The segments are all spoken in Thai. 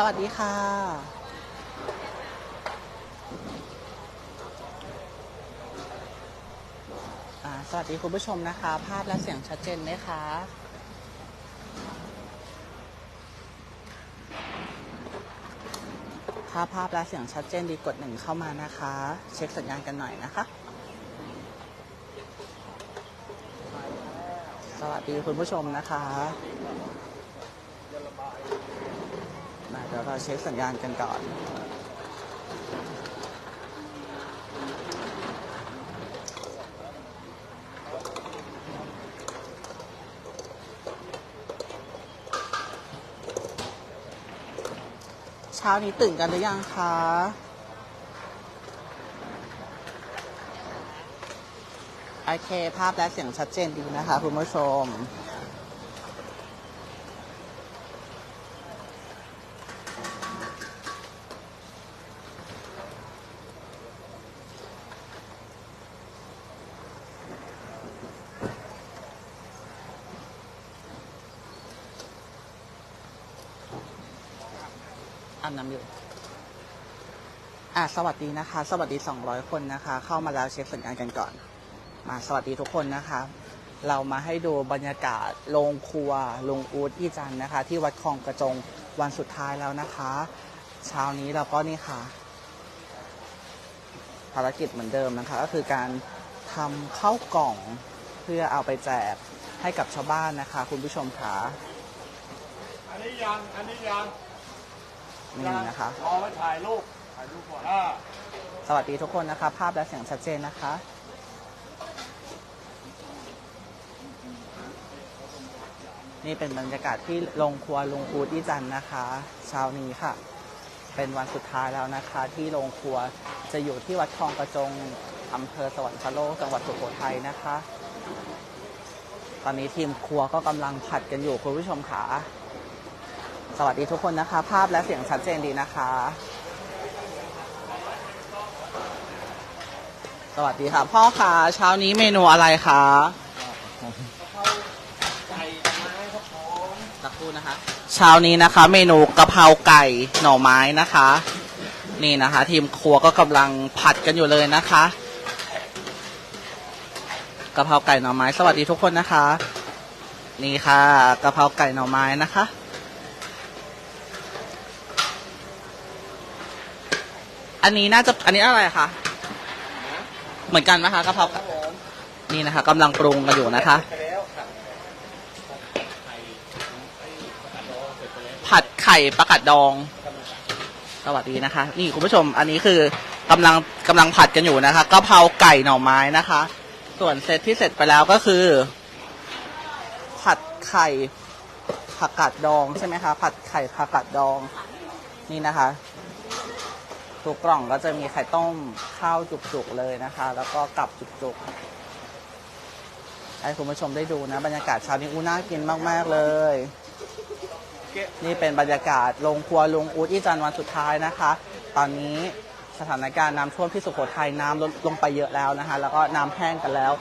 สวัสดีค่ะอ่าสวัสดีคุณผู้ชมนะคะ ภาพและเสียงชัดเจนไหมคะถ้าภาพและเสียงชัดเจนดีกดหนึ่งเข้ามานะคะ เช็คสัญญาณกันหน่อยนะคะ สวัสดีคุณผู้ชมนะคะมาเดี๋ยวเราเช็คสัญญาณกันก่อน เช้านี้ตื่นกันหรือยังคะโอเค ภาพและเสียงชัดเจนดีนะคะ คุณผู้ชม อาบน้ำอยู่อะสวัสดีนะคะ สวัสดี 200 คนนะคะ เข้ามาแล้วเช็คสัญญาณกันก่อน มาสวัสดีทุกคนนะคะ เรามาให้ดูบรรยากาศโรงครัวโรงอูดอีจันนะคะ ที่วัดคลองกระจงวันสุดท้ายแล้วนะคะ เช้านี้เราก็นี่ค่ะ ภารกิจเหมือนเดิมนะคะ ก็คือการทำข้าวกล่องเพื่อเอาไปแจกให้กับชาวบ้านนะคะ คุณผู้ชมค่ะอันนี้ยังอันนี้ยัง นี่นะคะ รอไว้ถ่ายรูปถ่ายรูปก่อนอ่าสวัสดีทุกคนนะคะ ภาพและเสียงชัดเจนนะคะ นี่เป็นบรรยากาศที่โรงครัวลุงคูที่จันทร์นะคะ เช้านี้ค่ะ เป็นวันสุดท้ายแล้วนะคะ ที่โรงครัวจะอยู่ที่วัดคลองกระจงอำเภอสวรรคโลกจังหวัดสุโขทัยนะคะ ตอนนี้ทีมครัวก็กำลังผัดกันอยู่คุณผู้ชมค่ะ สวัสดีทุกคนนะคะ ภาพและเสียงชัดเจนดีนะคะ สวัสดีค่ะ พ่อคะเช้านี้เมนูอะไรคะสักครู่นะคะ เช้านี้นะคะ เมนูกะเพราไก่หน่อไม้นะคะ นี่นะคะ ทีมครัวก็กำลังผัดกันอยู่เลยนะคะกะเพราไก่หน่อไม้ สวัสดีทุกคนนะคะ นี่ค่ะกะเพราไก่หน่อไม้นะคะ อันนี้น่าจะอันนี้อะไรคะเหมือนกันไหมคะกะเพราไก่นี่นะคะกำลังปรุงกันอยู่นะคะ ผัดไข่ปลากัดดอง สวัสดีนะคะ นี่คุณผู้ชมอันนี้คือกำลังกำลังผัดกันอยู่นะคะกะเพราไก่หน่อไม้นะคะ ส่วนเซตที่เสร็จไปแล้วก็คือ ผัดไข่ผักกาดดองใช่ไหมคะ ผัดไข่ผักกาดดอง นี่นะคะ ทุกกล่องก็จะมีไข่ต้มข้าวจุกๆเลยนะคะ แล้วก็กับจุกๆ ให้คุณผู้ชมได้ดูนะ บรรยากาศเช้านี้อู้น่ากินมากๆเลย นี่เป็นบรรยากาศโรงครัวลุงอูดอีจันทร์วันสุดท้ายนะคะ ตอนนี้สถานการณ์น้ำท่วมที่สุโขทัยน้ำลดลงไปเยอะแล้วนะคะ แล้วก็น้ำแห้งกันแล้ว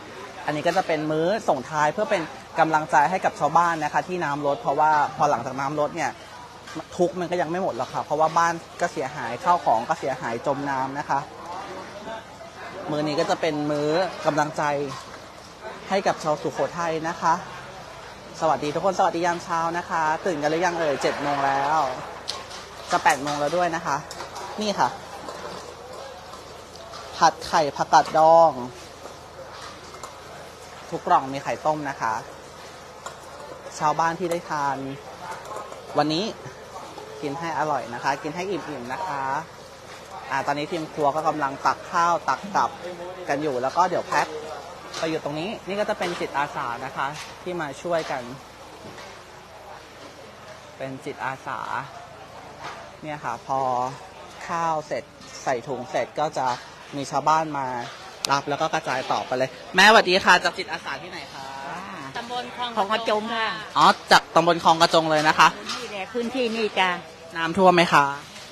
อันนี้ก็จะเป็นมื้อส่งท้ายเพื่อเป็นกำลังใจให้กับชาวบ้านนะคะ ที่น้ำลดเพราะว่าพอหลังจากน้ำลดเนี่ย ทุกข์มันก็ยังไม่หมดหรอกค่ะ เพราะว่าบ้านก็เสียหายข้าวของก็เสียหายจมน้ำนะคะ มือนี้ก็จะเป็นมื้อกำลังใจให้กับชาวสุโขทัยนะคะ สวัสดีทุกคนสวัสดียามเช้านะคะ ตื่นกันหรือยังเอ่ยเจ็ดโมงแล้ว จะแปดโมงแล้วด้วยนะคะ นี่ค่ะ ผัดไข่ผักกาดดอง ทุกกล่องมีไข่ต้มนะคะ ชาวบ้านที่ได้ทาน วันนี้ กินให้อร่อยนะคะ กินให้อิ่มๆนะคะอ่าตอนนี้ทีมครัวก็กำลังตักข้าวตักกลับกันอยู่แล้วก็เดี๋ยวแพ็คไปอยู่ตรงนี้ นี่ก็จะเป็นจิตอาสานะคะ ที่มาช่วยกัน เป็นจิตอาสา เนี่ยค่ะ พอข้าวเสร็จใส่ถุงเสร็จก็จะมีชาวบ้านมารับแล้วก็กระจายต่อไปเลย แม่สวัสดีค่ะจากจิตอาสาที่ไหนคะตำบลคลองของกระจงค่ะ อ๋อจากตำบลคลองกระจงเลยนะคะนี่แหละ พื้นที่นี่จ้ะน้ำท่วมไหมคะ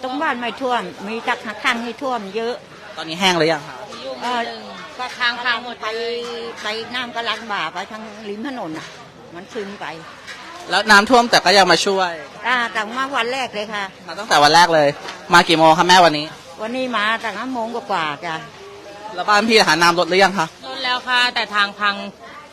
ตรงบ้านไม่ท่วม มีจักข้างๆนี่ท่วมเยอะ ตอนนี้แห้งหรือยังคะยุ่งเออหนึ่งก็ค้างค้างหมดไปเลยไปน้ำก็ลังบ่าไปทางริมถนนอะ มันซึมไป แล้วน้ำท่วมแต่ก็ยังมาช่วยอ่าตั้งมาวันแรกเลยค่ะ มาตั้งแต่วันแรกเลย มากี่โมงคะแม่วันนี้ วันนี้มาตั้งห้าโมงกว่าๆจ้ะแล้วบ้านพี่หาน้ำลดหรือยังคะ ลดแล้วค่ะ แต่ทางพัง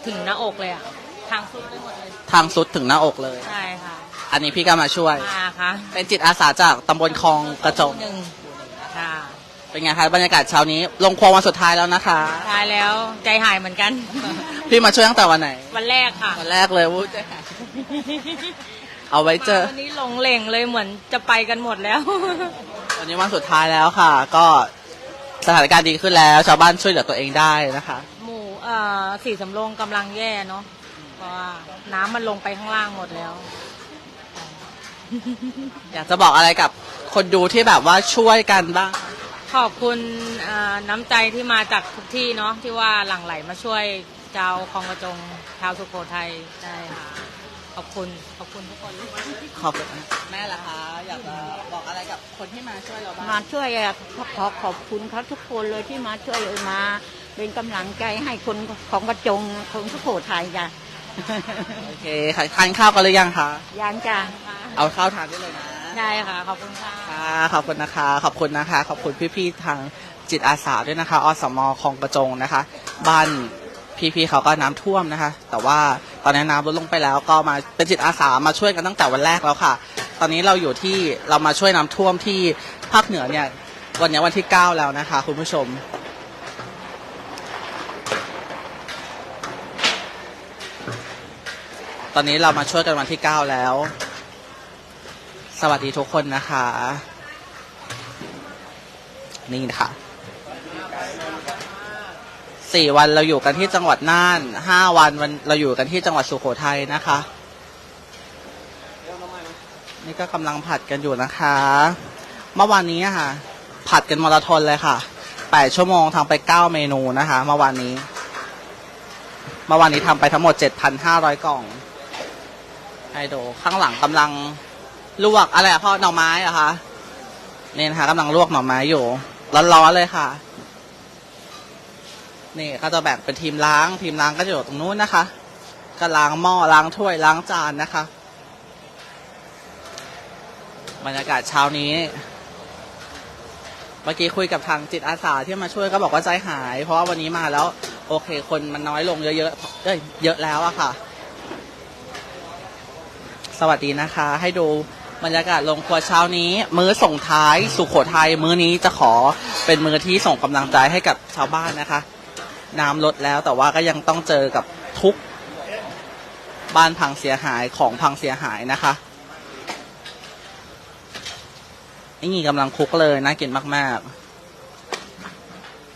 ถึงหน้าอกเลยอะทางสุดไปหมดเลย ทางสุดถึงหน้าอกเลย ใช่ค่ะ อันนี้พี่ก็มาช่วย มาค่ะเป็นจิตอาสาจากตำบลคลองกระจงหนึ่งค่ะเป็นไงคะบรรยากาศเช้านี้ ลงครัววันสุดท้ายแล้วนะคะ ตายแล้วใจหายเหมือนกัน พี่มาช่วยตั้งแต่วันไหน วันแรกค่ะวันแรกเลยวู้ใจหายเอาไว้เจอ วันนี้หลงเหล่งเลยเหมือนจะไปกันหมดแล้ว วันนี้วันสุดท้ายแล้วค่ะ ก็สถานการณ์ดีขึ้นแล้ว ชาวบ้านช่วยเหลือตัวเองได้นะคะ หมู่เอ่อสีสำโรงกำลังแย่เนาะเพราะว่าน้ำมันลงไปข้างล่างหมดแล้ว อยากจะบอกอะไรกับคนดูที่แบบว่าช่วยกันบ้าง ขอบคุณเอ่อน้ำใจที่มาจากทุกที่เนาะที่ว่าหลั่งไหลมาช่วยเจ้าคลองกระจงชาวสุโขทัยได้ค่ะขอบคุณขอบคุณทุกคนขอบคุณนะแม่ล่ะคะ อยากจะบอกอะไรกับคนที่มาช่วยเราบ้างมาช่วยอะขอขอบคุณเขาทุกคนเลยที่มาช่วยเออมา เป็นกำลังใจให้คนของกระจงคนสุโขทัยจ้ะ โอเคค่ะทานข้าวกันหรือยังคะยังจ้ะเอาข้าวทานได้เลยนะได้ค่ะ ขอบคุณค่ะค่ะขอบคุณนะคะ ขอบคุณนะคะ ขอบคุณพี่ๆทางจิตอาสาด้วยนะคะอสมคลองกระจงนะคะ บ้านพี่ๆเขาก็น้ำท่วมนะคะ แต่ว่าตอนนี้น้ำลดลงไปแล้วก็มาเป็นจิตอาสามาช่วยกันตั้งแต่วันแรกแล้วค่ะ ตอนนี้เราอยู่ที่เรามาช่วยน้ำท่วมที่ภาคเหนือเนี่ยวันนี้วันที่ 9 แล้วนะคะ คุณผู้ชม ตอนนี้เรามาช่วยกันวันที่ 9 แล้ว สวัสดีทุกคนนะคะ นี่นะคะสี่วันเราอยู่กันที่จังหวัดน่านห้าวันวันเราอยู่กันที่จังหวัดสุโขทัยนะคะ นี่ก็กำลังผัดกันอยู่นะคะ เมื่อวานนี้ค่ะ ผัดกันมาราธอนเลยค่ะแปดชั่วโมงทำไปเก้าเมนูนะคะ เมื่อวานนี้ เมื่อวานนี้ทำไปทั้งหมดเจ็ดพันห้าร้อยกล่อง ให้ดูข้างหลังกำลังลวกอะไรอะพ่อหน่อไม้อะคะนี่นะคะกำลังลวกหน่อไม้อยู่ร้อนๆเลยค่ะ นี่ก็จะแบ่งเป็นทีมล้าง ทีมล้างก็จะอยู่ตรงนู้นนะคะก็ล้างหม้อล้างถ้วยล้างจานนะคะ บรรยากาศเช้านี้เมื่อกี้คุยกับทางจิตอาสาที่มาช่วยก็บอกว่าใจหาย เพราะว่าวันนี้มาแล้ว โอเค คนมันน้อยลงเยอะๆเอ้ยเยอะแล้วอะค่ะ สวัสดีนะคะ ให้ดูบรรยากาศลงครัวเช้านี้ มื้อส่งท้ายสุขโขทัยมื้อนี้จะขอเป็นมื้อที่ส่งกำลังใจให้กับชาวบ้านนะคะ น้ำลดแล้วแต่ว่าก็ยังต้องเจอกับทุกบ้านพังเสียหายของพังเสียหายนะคะนี่กำลังคลุกเลยน่ากินมาก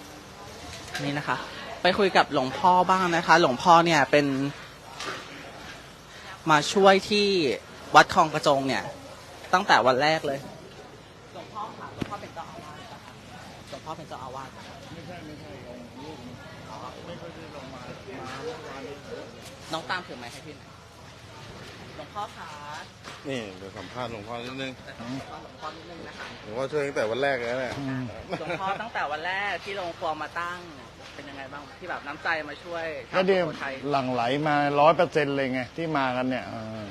ๆ นี่นะคะ ไปคุยกับหลวงพ่อบ้างนะคะ หลวงพ่อเนี่ยเป็น มาช่วยที่วัดคลองกระจงเนี่ย ตั้งแต่วันแรกเลยหลวงพ่อค่ะหลวงพ่อเป็นเจ้าอาวาสค่ะหลวงพ่อเป็นเจ้าอาวาสค่ะไม่ใช่ไม่ใช่องค์ลูกไม่ค่อยได้ลงมามาเมื่อนน้องตามถือไม้ให้พี่หน่อยหลวงพ่อค่ะ นี่เดี๋ยวสัมภาษณ์หลวงพ่อนิดนึงแต่ต้องขอหลวงพ่อนิดนึงนะคะหลวงพ่อช่วยตั้งแต่วันแรกเลยนะเนี่ยหลวงพ่อตั้งแต่วันแรกที่โรงครัวมาตั้ง เป็นยังไงบ้างที่แบบน้ำใจมาช่วยชาก็วดีสุโขทัยหลั่งไหลมาร้อยเปอร์เซ็นต์เลยไงที่มากันเนี่ยเออ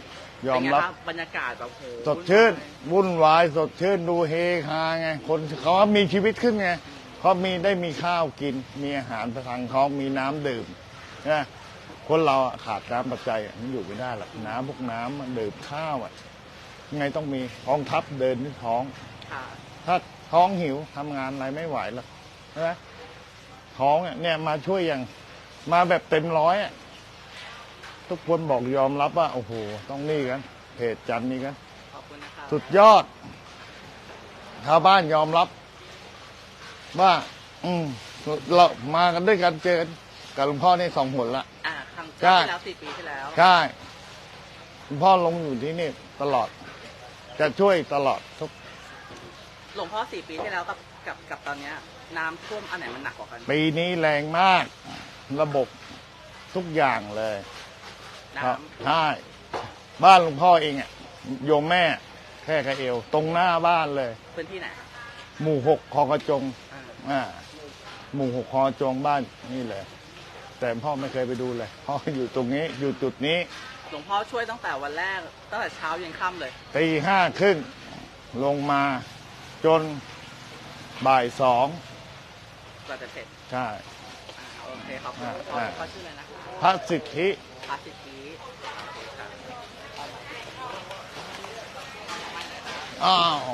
ยอเป็นมไงรับครับบรรยากาศแบบโหสดชื่นวุ่นวายสดชื่นดูเฮฮาไงคนเขามีชีวิตขึ้นไงเขามีได้มีข้าวกิน มีอาหารประทังท้องมีน้ำดื่มนะ คนเราอะขาดน้ำปัจจัยอะมันอยู่ไม่ได้หรอกน้ำพวกน้ำมันดื่มข้าวอะยังไงต้องมีกองทัพเดินที่ท้อง ค่ะถ้าท้องหิวทำงานอะไรไม่ไหวหรอกใช่ไหมท้องเนี่ยเนี่ยมาช่วยอย่างมาแบบเต็มร้อยอะทุกคนบอกยอมรับว่า โอ้โห ต้องนี่กันเพจจันนี่กัน ขอบคุณนะครับสุดยอดชาวบ้านยอมรับ ว่า อืมเรามากันด้วยกันเจอกันกับหลวงพ่อนี่สองหนละ อ่า ครั้งใช่ที่แล้วสี่ปีที่แล้วใช่หลวงพ่อลงอยู่ที่นี่ตลอด จะช่วยตลอดทุกหลวงพ่อสี่ปีที่แล้วกับกับกับตอนเนี้ยน้ำท่วมอันไหนมันหนักกว่ากัน ปีนี้แรงมาก ระบบทุกอย่างเลยน้ครับใช่บ้านหลวงพ่อเองอะโยมแม่แค่กระเอว ตรงหน้าบ้านเลยำพื้นที่ไหนครับหมู่หกคลองกระจงอ่าอ่าหมู่หกคลองกระจงบ้านนี่เลย แต่พ่อไม่เคยไปดูเลยพ่ออยู่ตรงนี้อยู่จุดนี้หลวงพ่อช่วยตั้งแต่วันแรก ตั้งแต่เช้ายันค่ำเลย ตีห้าครึ่งลงมาจนบ่ายสองกว่าจะเสร็จใช่ อ่าโอเคขอบคุณหลวงพ่ออ่าหลวงพ่อชื่ออะไรนะคะพระสิทธิพระสิทธิอ้าว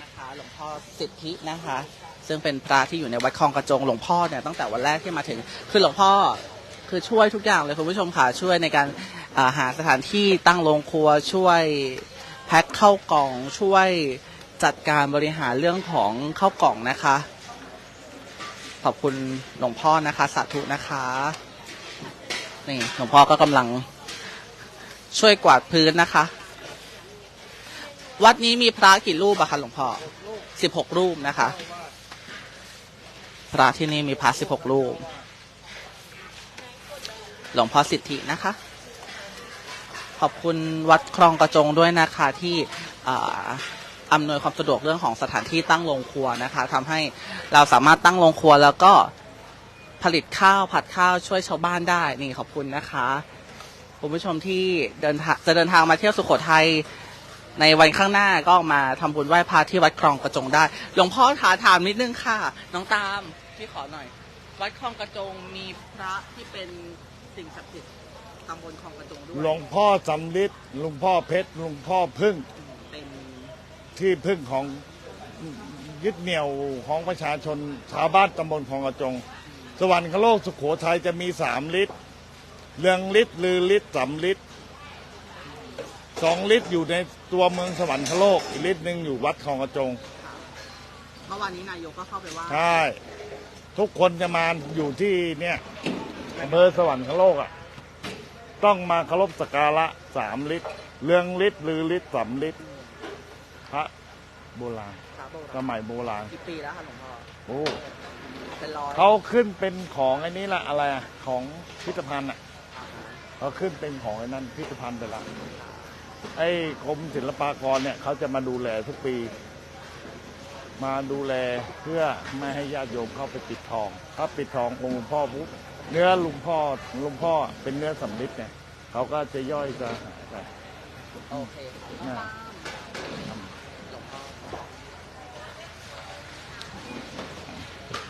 นะคะ หลวงพ่อสิทธินะคะ ซึ่งเป็นพระที่อยู่ในวัดคลองกระจงหลวงพ่อเนี่ยตั้งแต่วันแรกที่มาถึงคือหลวงพ่อคือช่วยทุกอย่างเลยคุณผู้ชมค่ะช่วยในการาหาสถานที่ตั้งโรงครัวช่วยแพ็คเข้ากล่องช่วยจัดการบริหารเรื่องของเข้ากล่องนะคะ ขอบคุณหลวงพ่อนะคะสาธุนะคะนี่หลวงพ่อก็กำลังช่วยกวาดพื้นนะคะ วัดนี้มีพระกี่รูปอะคะหลวงพ่อสิบหกรูปนะคะ ระที่นี่มีพระสิบหกรูป หลวงพ่อสิทธินะคะ ขอบคุณวัดคลองกระจงด้วยนะคะที่อำนวยความสะดวกเรื่องของสถานที่ตั้งโรงครัวนะคะทำให้เราสามารถตั้งโรงครัวแล้วก็ผลิตข้าวผัดข้าวช่วยชาวบ้านได้ นี่ขอบคุณนะคะคุณผู้ชมที่เดินทางจะเดินทางมาเที่ยวสุโขทัยในวันข้างหน้าก็มาทำบุญไหว้พระที่วัดคลองกระจงได้ หลวงพ่อถาถามนิดนึงค่ะ น้องตาม พี่ขอหน่อย วัดคลองกระจงมีพระที่เป็นสิ่งศักดิ์สิทธิ์ตำบลคลองกระจงด้วยหลวงพ่อสำลิดหลวงพ่อเพชรหลวงพ่อพึ่งเป็นที่พึ่งของยึดเหนี่ยวของประชาชนชาวบ้านตำบลคลองกระจง สวรรคโลกสุขโขทัยจะมีสามลิตรเรืองลิตรลือลิตรสำลิตรสองลิตรอยู่ในตัวเมืองสวรรคโลกอีกลิตรหนึ่งอยู่วัดคลองกระจง เมื่อวานนี้นายกก็เข้าไปไหว่า ใช่ ทุกคนจะมาอยู่ที่เนี่ยอำเภอสวรรคโลกอะ ต้องมาเคารพสักการะสามลิตรเรืองลิตรลือลิตรสำลิตรพระโบราณพระโบสราณมัยโบราณกี่ปีแล้วคะหลวงพ่อโอ้เป็นร้อยเขาขึ้นเป็นของไอ้นี้ละอะไรอะของพิพิธภัณฑ์อะเขาขึ้นเป็นของไอ้นั้นพิพิธภัณฑ์ไปละไอ้กรมศิลปากรเนี่ยเขาจะมาดูแลทุกปี มาดูแลเพื่อไม่ให้ญาติโยมเข้าไปปิดทองถ้าปิดทององค์หลวงพ่อปุ๊บเนื้อหลุงพ่อหลุงพ่อเป็นเนื้อสำลิดเนี่ยเขาก็จะย่อยจะหายไปโอเคนะ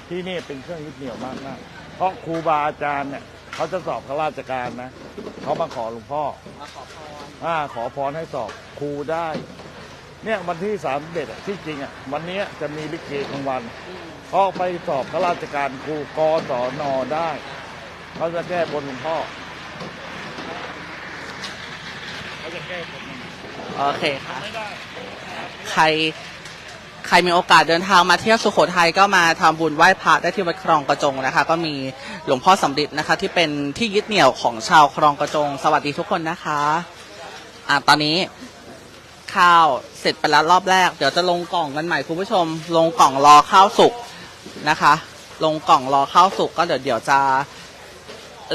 ที่นี่เป็นเครื่องยึดเหนี่ยวมากมากเพราะครูบาอาจารย์เนี่ยเขาจะสอบข้าราชการนะเขามาขอหลวงพ่อมาขอพรอ่าขอพรให้สอบครูได้ เนี่ยวันที่สามเด็ดที่จริงอะวันเนี้ยจะมีลิเกกลางวันอืมเพราะไปสอบข้าราชการครูกศนได้เขาจะแก้บนหลวงพ่อเขาจะแก้บนโอเคค่ะ ไม่ได้ ใครใครมีโอกาสเดินทางมาเที่ยวสุโขทัยก็มาทำบุญไหว้พระได้ที่วัดคลองกระจงนะคะ ก็มีหลวงพ่อสำริดนะคะ ที่เป็นที่ยึดเหนี่ยวของชาวคลองกระจง สวัสดีทุกคนนะคะอ่าตอนนี้ ข้าวเสร็จไปแล้วรอบแรก เดี๋ยวจะลงกล่องกันใหม่คุณผู้ชม ลงกล่องรอข้าวสุกนะคะ ลงกล่องรอข้าวสุกก็เดี๋ยวเดี๋ยวจะ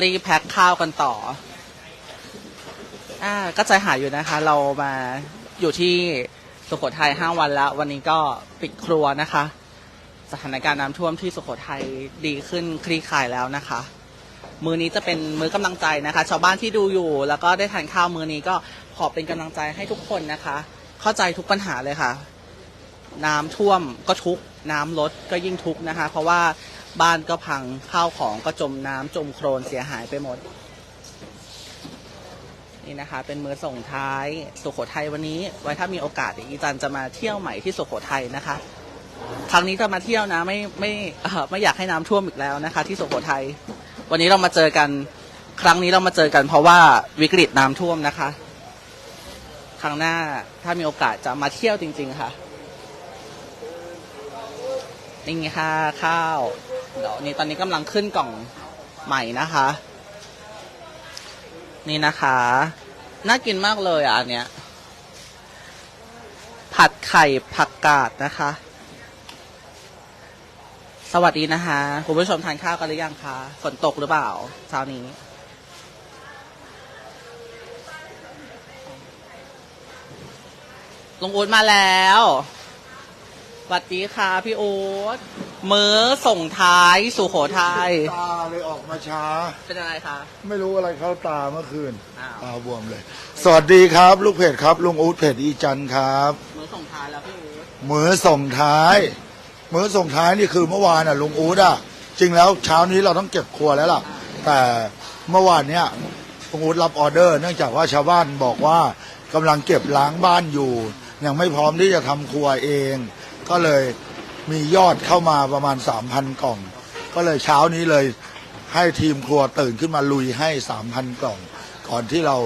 รีแพ็คข้าวกันต่ออ่าก็ใจหายอยู่นะคะ เรามาอยู่ที่สุโขทัยห้าวันแล้ว วันนี้ก็ปิดครัวนะคะ สถานการณ์น้ำท่วมที่สุโขทัยดีขึ้นคลี่คลายแล้วนะคะ มือนี้จะเป็นมื้อกำลังใจนะคะ ชาวบ้านที่ดูอยู่ แล้วก็ได้ทานข้าวมื้อนี้ก็ ขอเป็นกำลังใจให้ทุกคนนะคะ เข้าใจทุกปัญหาเลยค่ะ น้ำท่วมก็ทุกข์น้ำลดก็ยิ่งทุกข์นะคะ เพราะว่าบ้านก็พังข้าวของก็จมน้ำจมโครนเสียหายไปหมด นี่นะคะ เป็นมือส่งท้ายสุโขทัยวันนี้ ไว้ถ้ามีโอกาสเดี๋ยวอีจันจะมาเที่ยวใหม่ที่สุโขทัยนะคะ ครั้งนี้จะมาเที่ยวนะไม่ไม่เอ่อไม่อยากให้น้ำท่วมอีกแล้วนะคะ ที่สุโขทัยวันนี้เรามาเจอกัน ครั้งนี้เรามาเจอกันเพราะว่าวิกฤตน้ำท่วมนะคะ ครั้งหน้าถ้ามีโอกาสจะมาเที่ยวจริง ๆ ค่ะนี่ค่ะข้าวเดี๋ยวนี่ตอนนี้กำลังขึ้นกล่องใหม่นะคะ นี่นะคะ น่ากินมากเลยอะอันเนี้ยผัดไข่ผักกาดนะคะ สวัสดีนะคะ คุณผู้ชมทานข้าวกันหรือยังคะฝนตกหรือเปล่าเช้านี้ ลุงอู๊ดมาแล้ววัสดีค่ะพี่โอ๊ตมือส่งท้ายสุโขทัย ตาเลยออกมาช้า เป็นอะไรคะ ไม่รู้อะไรเข้าตาเมื่อคืนอ้าว ตาบวมเลย สวัสดีครับ ลูกเพจครับ ลุงอู๊ดเพจอีจันทร์ครับมือส่งท้ายแล้วพี่โอ๊ตมื้อส่งท้าย มื้อส่งท้ายนี่คือเมื่อวานอะลุงอู๊ดอะจริงแล้วเช้านี้เราต้องเก็บครัวแล้วล่ะ แต่เมื่อวานเนี้ยลุงอู๊ดรับออเดอร์ เนื่องจากว่าชาวบ้านบอกว่ากำลังเก็บล้างบ้านอยู่ ยังไม่พร้อมที่จะทำครัวเอง ก็เลยมียอดเข้ามาประมาณ 3,000 กล่อง ก็เลยเช้านี้เลยให้ทีมครัวตื่นขึ้นมาลุยให้ 3,000 กล่อง ก่อนที่เรา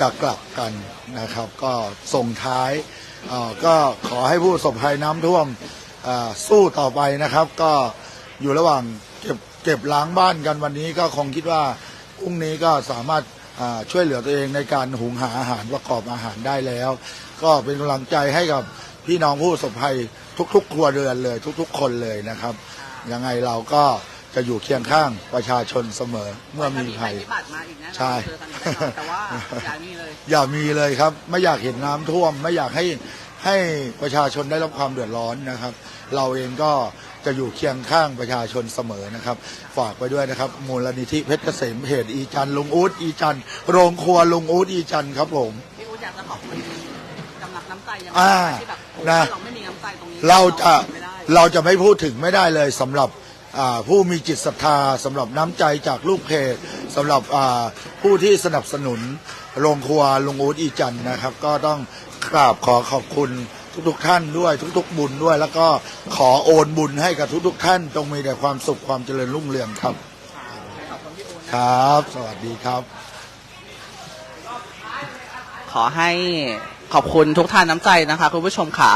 จะกลับกันนะครับ ก็ส่งท้ายก็ขอให้ผู้ประสบภัยน้ำท่วมสู้ต่อไปนะครับ ก็อยู่ระหว่างเก็บเก็บล้างบ้านกันวันนี้ก็คงคิดว่าพรุ่งนี้ก็สามารถช่วยเหลือตัวเองในการหุงหาอาหารประกอบอาหารได้แล้ว ก็เป็นกำลังใจให้กับพี่น้องผู้ประสบภัยทุก ๆ ครัวเรือนเลย ทุก ๆ คนเลยนะครับ ยังไงเราก็จะอยู่เคียงข้างประชาชนเสมอเมื่อมีภัยถ้าภัยพิบัติมาอีกแน่นอนใช่เจอกันแน่นอนแต่ว่าอย่านี่เลยอย่ามีเลยครับ ไม่อยากเห็นน้ำท่วม ไม่อยากให้ให้ประชาชนได้รับความเดือดร้อนนะครับ เราเองก็จะอยู่เคียงข้างประชาชนเสมอนะครับ ฝากไปด้วยนะครับ มูลนิธิเพชรเกษมเพจอีจันทร์ลุงอู๊ดอีจันทร์โรงครัวลุงอู๊ดอีจันทร์ครับผมพี่อู๊ดอยากจะขอบคุณกำลังน้ำใจ ยังไงอ่าที่แบบโอ้โหนะ เราไม่มีน้ำใจตรงนี้เราจะไม่ได้ เราจะไม่พูดถึงไม่ได้เลยสำหรับอ่าผู้มีจิตศรัทธาสำหรับน้ำใจจากลูกเพจสำหรับอ่าผู้ที่สนับสนุนโรงครัวลุงอู๊ดอีจันทร์นะครับ ก็ต้องกราบขอขอบคุณทุกๆท่านด้วยทุก ๆ บุญด้วย แล้วก็ขอโอนบุญให้กับทุก ๆ ท่านจงมีแต่ความสุขความเจริญรุ่งเรืองครับขอบคุณพี่อู๊ดนะครับ สวัสดีครับ ขอให้ ขอบคุณทุกท่านน้ำใจนะคะคุณผู้ชมค่ะ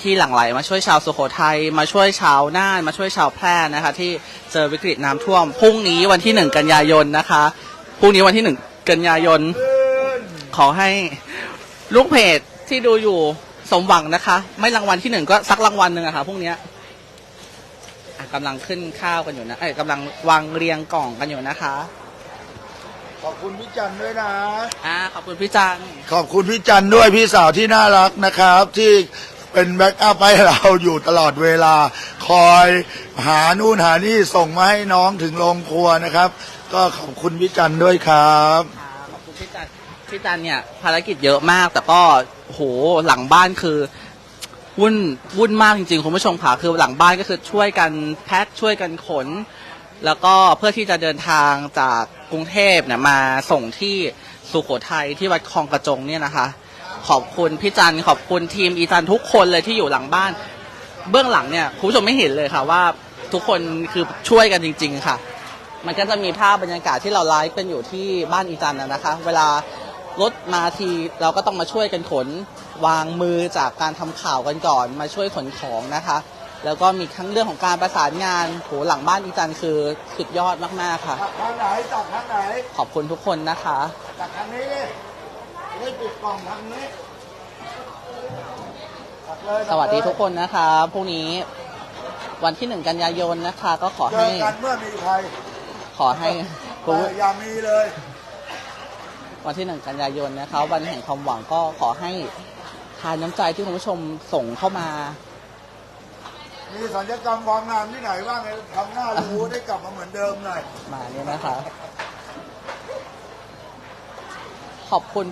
ที่หลั่งไหลมาช่วยชาวสุโขทัยมาช่วยชาวน่านมาช่วยชาวแพร่นะคะ ที่เจอวิกฤตน้ำท่วมพรุ่งนี้วันที่หนึ่งกันยายนนะคะพรุ่งนี้วันที่หนึ่งกันยายน ขอให้ลูกเพจที่ดูอยู่สมหวังนะคะ ไม่รางวัลที่หนึ่งก็สักรางวัลหนึ่งอะค่ะพรุ่งนี้กำลังขึ้นข้าวกันอยู่นะเอ้ยกำลังวางเรียงกล่องกันอยู่นะคะ ขอบคุณพี่จันด้วยนะ อ่าขอบคุณพี่จังขอบคุณพี่จันด้วยพี่สาวที่น่ารักนะครับ ที่เป็นแบ็กอัพให้เราอยู่ตลอดเวลา คอยหานู่นหานี่ส่งมาให้น้องถึงโรงครัวนะครับ ก็ขอบคุณพี่จันด้วยครับครับขอบคุณพี่จันพี่จันเนี่ยภารกิจเยอะมาก แต่ก็โหหลังบ้านคือวุ่นวุ่นมากจริงๆคุณผู้ชมค่ะคือหลังบ้านก็คือช่วยกันแพ็คช่วยกันขน แล้วก็เพื่อที่จะเดินทางจาก กรุงเทพเนี่ยมาส่งที่สุโขทัยที่วัดคลองกระจงเนี่ยนะคะ ขอบคุณพี่จันขอบคุณทีมอีจันทุกคนเลยที่อยู่หลังบ้าน เบื้องหลังเนี่ยคุณผู้ชมไม่เห็นเลยค่ะว่าทุกคนคือช่วยกันจริง ๆ ค่ะ มันก็จะมีภาพบรรยากาศที่เราไลฟ์กันอยู่ที่บ้านอีจันนะนะคะ เวลารถมาทีเราก็ต้องมาช่วยกันขน วางมือจากการทำข่าวกันก่อน มาช่วยขนของนะคะ แล้วก็มีทั้งเรื่องของการประสานงานโหหลังบ้านอีจันคือสุดยอดมากๆค่ะ ตักทางไหนตักทางไหนขอบคุณทุกคนนะคะ ตักทางนี้ไม่ปิดกล่องทางนี้ตักเลยสวัสดีทุกคนนะคะพรุ่งนี้วันที่หนึ่งกันยายนนะคะ ก็ขอเจให้อกันเมื่อมีภัยขอให้แต่อย่ามีเลยวันที่หนึ่งกันยายนนะคะวันแห่งความหวังก็ขอให้ทานน้ำใจที่คุณผู้ชมส่งเข้ามา มีสัญญกรรมความงามที่ไหนบ้างเนี่ยทำหน้ารู้ได้กลับมาเหมือนเดิมหน่อย มาเนี่ยนะคะ ขอบคุณ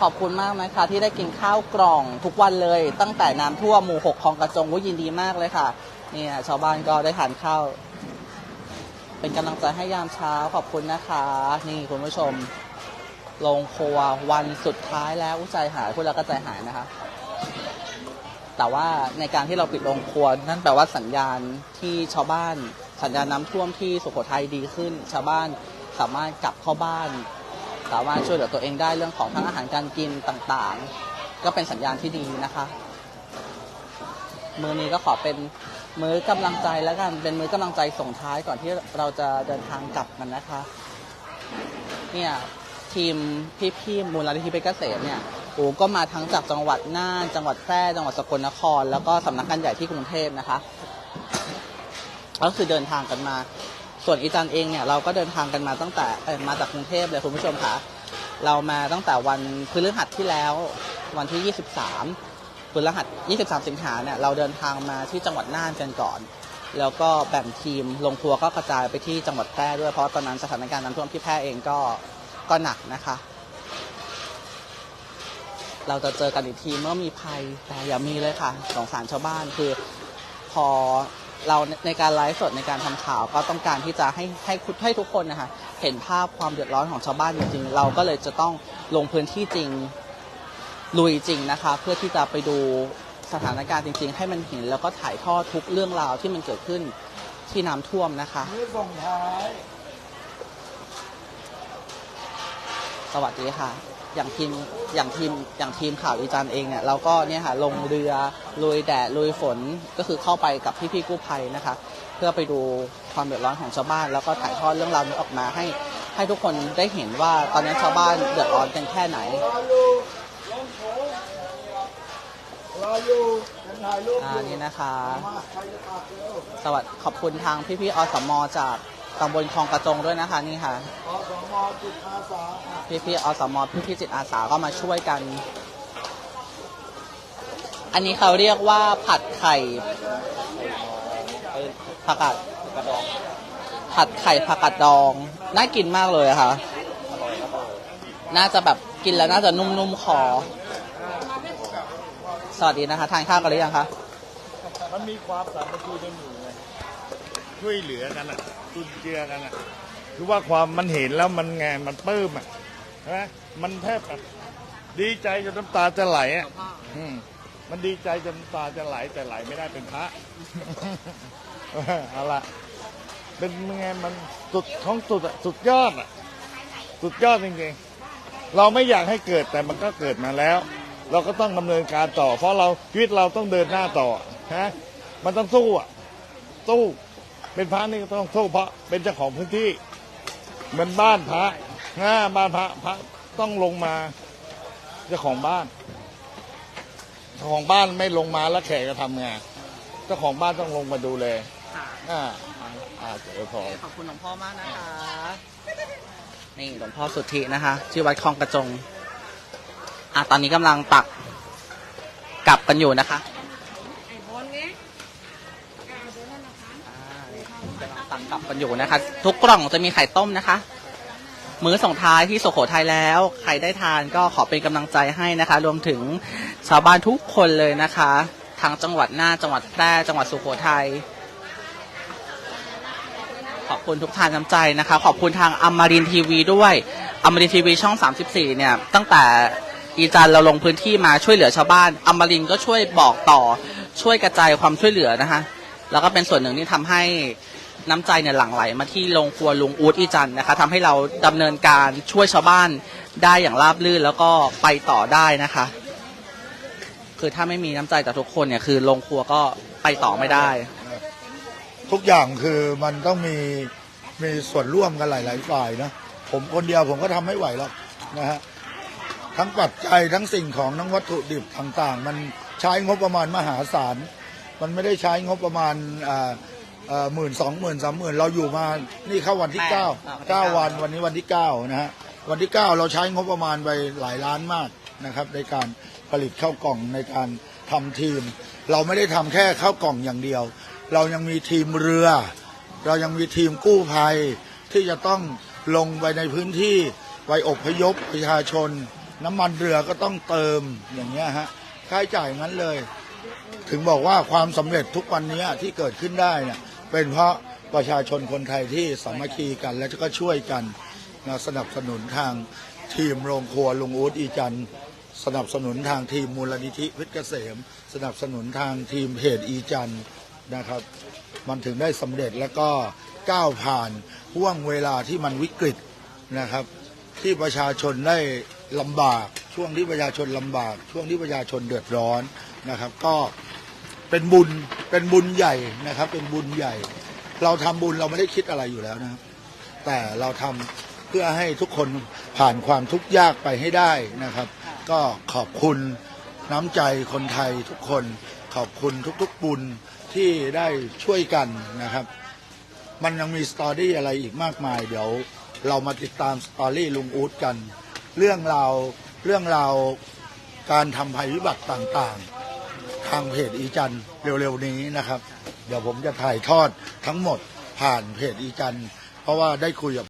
ขอบคุณมากนะคะ ที่ได้กินข้าวกล่องทุกวันเลย ตั้งแต่น้ำท่วมหมู่หกคลองกระจงวุ้ยินดีมากเลยค่ะเนี่ยชาวบ้านก็ได้ทานข้าว เป็นกำลังใจให้ยามเช้าขอบคุณนะคะ นี่คุณผู้ชมลงครัววันสุดท้ายแล้วใจหายพูดแล้วก็ใจหายนะคะ แต่ว่าในการที่เราปิดโรงครัว นั่นแปลว่าสัญญาณที่ชาวบ้าน สัญญาณน้ำท่วมที่สุโขทัยดีขึ้น ชาวบ้านสามารถกลับเข้าบ้าน สามารถช่วยเหลือตัวเองได้เรื่องของทั้งอาหารการกินต่างๆ ก็เป็นสัญญาณที่ดีนะคะมือนี้ก็ขอเป็นมือกำลังใจแล้วกันเป็นมือกำลังใจส่งท้ายก่อนที่เราจะเดินทางกลับกันนะคะ เนี่ยทีมพี่ๆมูลนิธิเพชรเกษมเนี่ย โอ้ก็มาทั้งจากจังหวัดน่าน จังหวัดแพร่ จังหวัดสกลนคร แล้วก็สำนักงานใหญ่ที่กรุงเทพนะคะ ก็คือเดินทางกันมา ส่วนอีจันเองเนี่ยเราก็เดินทางกันมาตั้งแต่เออมาจากกรุงเทพเลยคุณผู้ชมค่ะเรามาตั้งแต่วันพฤหัสที่แล้ววันที่ 23พฤหัส 23 สิงหาเนี่ยเราเดินทางมาที่จังหวัดน่านกันก่อน แล้วก็แบ่งทีมลงทัวร์ก็กระจายไปที่จังหวัดแพร่ด้วยเพราะตอนนั้นสถานการณ์น้ำท่วมที่แพร่เองก็ก็หนักนะคะ เราจะเจอกันอีกทีเมื่อมีภัยแต่อย่ามีเลยค่ะสงสารชาวบ้านคือพอเราในการไลฟ์สดในการทำข่าวก็ต้องการที่จะให้ให้คุณให้ทุกคนนะคะเห็นภาพความเดือดร้อนของชาวบ้านจริงๆเราก็เลยจะต้องลงพื้นที่จริงลุยจริงนะคะ เพื่อที่จะไปดูสถานการณ์จริง ๆ ให้มันเห็นแล้วก็ถ่ายทอดทุกเรื่องราวที่มันเกิดขึ้นที่น้ำท่วมนะคะสวัสดีค่ะ อย่างทีมอย่างทีมอย่างทีมข่าวอีจันเองเนี่ยเราก็เนี่ยค่ะลงเรือลุยแดดลุยฝนก็คือเข้าไปกับพี่ๆกู้ภัยนะคะ เพื่อไปดูความเดือดร้อนของชาวบ้าน แล้วก็ถ่ายทอดเรื่องราวนี้ออกมาให้ให้ทุกคนได้เห็นว่าตอนนี้ชาวบ้านเดือดร้อนกันแค่ไหนอ่านี่นะคะ สวัสดีขอบคุณทางพี่ๆอสมจาก ตำบลคลองกระจงด้วยนะคะนี่ค่ะพี่พี่ๆอสมพี่พี่ๆจิตอาสาก็มาช่วยกัน อันนี้เขาเรียกว่าผัดไข่ผักกาดผัดไข่ผักกาดดองน่ากินมากเลยอะค่ะน่าจะแบบกินแล้วน่าจะนุ่มๆคอสวัสดีนะคะ ทานข้าวกันหรือยังคะ มันมีความสามัคคีกันอยู่ ช่วยเหลือกันอะจุนเจือกันอะคือว่าความมันเห็นแล้วมันไงมันปลื้มอะใช่ไหมมันแทบแบบดีใจจนน้ำตาจะไหลอะอืมมันดีใจจนน้ำตาจะไหลแต่ไหลไม่ได้เป็นพระ เอาละเป็นไงมันสุดของสุดอะสุดยอดอะสุดยอดจริงๆ เราไม่อยากให้เกิดแต่มันก็เกิดมาแล้ว เราก็ต้องดำเนินการต่อ เพราะเราชีวิตเราต้องเดินหน้าต่อฮะมันต้องสู้อะสู้ เป็นพระนี่ก็ต้องสู้เพราะเป็นเจ้าของพื้นที่เหมือนบ้านพระนะบ้านพระพระต้องลงมาเจ้าของบ้านเจ้าของบ้านไม่ลงมาแล้วแขกจะทำไงเจ้าของบ้านต้องลงมาดูแลค่ะอ่าอ่าเจริญพรขอบคุณหลวงพ่อมากนะคะ นี่หลวงพ่อสุทธินะคะที่วัดคลองกระจง อะตอนนี้กำลังปักกลับกันอยู่นะคะอ่านี่ กลังกลับกันอยู่นะคะ ทุกกล่องจะมีไข่ต้มนะคะ มื้อส่งท้ายที่สุโขทัยแล้ว ใครได้ทานก็ขอเป็นกำลังใจให้นะคะ รวมถึงชาวบ้านทุกคนเลยนะคะทางจังหวัดน่านจังหวัดแพร่จังหวัดสุโขทัยขอบคุณทุกทานน้ำใจนะคะ ขอบคุณทางอมรินทีวีด้วยอมรินทีวีช่อง 34 เนี่ย ตั้งแต่อีจันเราลงพื้นที่มาช่วยเหลือชาวบ้านอมรินก็ช่วยบอกต่อช่วยกระจายความช่วยเหลือนะคะ แล้วก็เป็นส่วนหนึ่งที่ทำให้ น้ำใจเนี่ยหลั่งไหลมาที่โรงครัวลุงอูดอีจันนะคะทำให้เราดำเนินการช่วยชาวบ้านได้อย่างราบรื่นแล้วก็ไปต่อได้นะคะ คือถ้าไม่มีน้ำใจจากทุกคนเนี่ยคือโรงครัวก็ไปต่อไม่ได้ ทุกอย่างคือมันต้องมีมีส่วนร่วมกันหลาย ๆ ฝ่ายนะผมคนเดียวผมก็ทำไม่ไหวหรอกนะฮะทั้งปัจจัยทั้งสิ่งของทั้งวัตถุดิบต่าง ๆ มันใช้งบประมาณมหาศาล มันไม่ได้ใช้งบประมาณอ่า หมื่นสองหมื่นสามหมื่นเราอยู่มานี่เข้าวันที่แปดเก้าอ่าวันที่เก้าเก้าวันวันนี้วันที่เก้านะฮะวันที่เก้าเราใช้งบประมาณไปหลายล้านมากนะครับ ในการผลิตข้าวกล่องในการทำทีม เราไม่ได้ทำแค่ข้าวกล่องอย่างเดียว เรายังมีทีมเรือ เรายังมีทีมกู้ภัยที่จะต้องลงไปในพื้นที่ไปอพยพประชาชน น้ำมันเรือก็ต้องเติมอย่างเงี้ยฮะค่าใช้จ่ายงั้นเลย ถึงบอกว่าความสำเร็จทุกวันนี้ที่เกิดขึ้นได้เนี่ย เป็นเพราะประชาชนคนไทยที่สามัคคีกัน และก็ช่วยกันนะสนับสนุนทางทีมโรงครัวลุงอู๊ดอีจันสนับสนุนทางทีมมูลนิธิพชรเกษม สนับสนุนทางทีมเพจอีจันนะครับ มันถึงได้สำเร็จแล้วก็ก้าวผ่านห่วงเวลาที่มันวิกฤตนะครับ ที่ประชาชนได้ลำบาก ช่วงที่ประชาชนลำบาก ช่วงที่ประชาชนเดือดร้อนนะครับ ก็ เป็นบุญเป็นบุญใหญ่นะครับ เป็นบุญใหญ่ เราทำบุญเราไม่ได้คิดอะไรอยู่แล้วนะครับ แต่เราทำเพื่อให้ทุกคนผ่านความทุกข์ยากไปให้ได้นะครับ ก็ขอบคุณน้ำใจคนไทยทุกคนขอบคุณทุกๆบุญที่ได้ช่วยกันนะครับ มันยังมีสตอรี่อะไรอีกมากมาย เดี๋ยวเรามาติดตามสตอรี่ลุงอู๊ดกัน เรื่องราวเรื่องราวการทำภัยพิบัติต่างๆ ทางเพจอีจันเร็วๆนี้นะครับ เดี๋ยวผมจะถ่ายทอดทั้งหมดผ่านเพจอีจันเพราะว่าได้คุยกับ